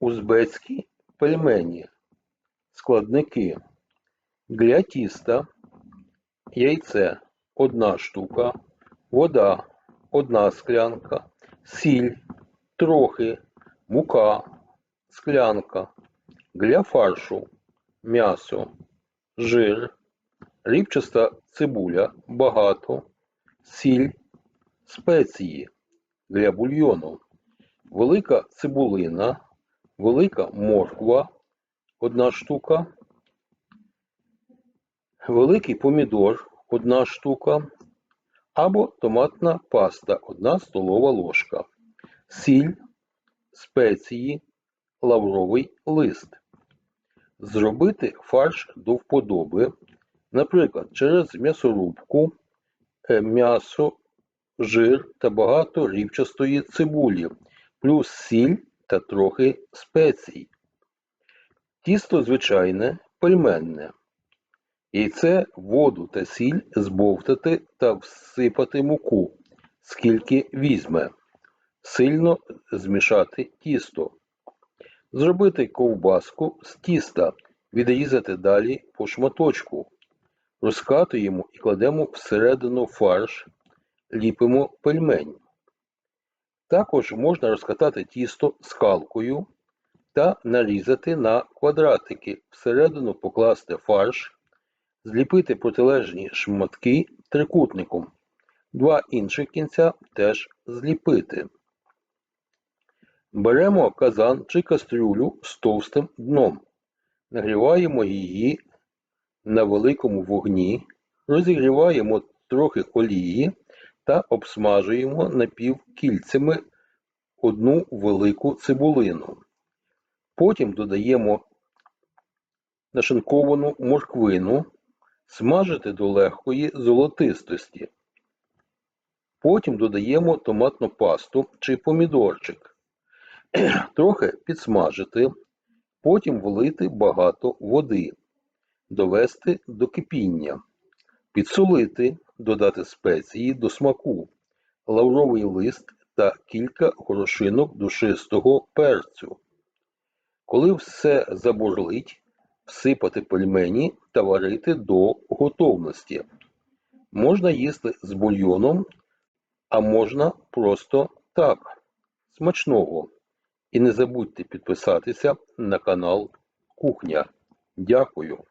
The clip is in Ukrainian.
Узбецькі пельмені. Складники. Для тіста яйце 1 штука, вода 1 склянка, сіль трохи, мука склянка. Для фаршу м'ясо, жир, рібчаста цибуля багато, сіль, спеції для бульйону, велика цибулина, велика морква 1 штука, великий помідор 1 штука. Або томатна паста 1 столова ложка, сіль, спеції, лавровий лист. Зробити фарш до вподоби, наприклад, через м'ясорубку, е, м'ясо, жир та багато рівчастої цибулі, плюс сіль та трохи спецій. Тісто звичайне, пельменне. Яйце, воду та сіль збовтати та всипати муку, скільки візьме. Сильно змішати тісто. Зробити ковбаску з тіста, відрізати далі по шматочку. Розкатуємо і кладемо всередину фарш, ліпимо пельмень. Також можна розкатати тісто скалкою та нарізати на квадратики, всередину покласти фарш, зліпити протилежні шматки трикутником. Два інших кінця теж зліпити. Беремо казан чи кастрюлю з товстим дном, нагріваємо її на великому вогні, розігріваємо трохи олії та обсмажуємо напівкільцями одну велику цибулину. Потім додаємо нашинковану морквину, смажити до легкої золотистості. Потім додаємо томатну пасту чи помідорчик, трохи підсмажити, потім влити багато води, довести до кипіння, підсолити, додати спеції до смаку, лавровий лист та кілька горошинок душистого перцю. Коли все забурлить, всипати пельмені та варити до готовності. Можна їсти з бульйоном, а можна просто так. Смачного! І не забудьте підписатися на канал Кухня. Дякую!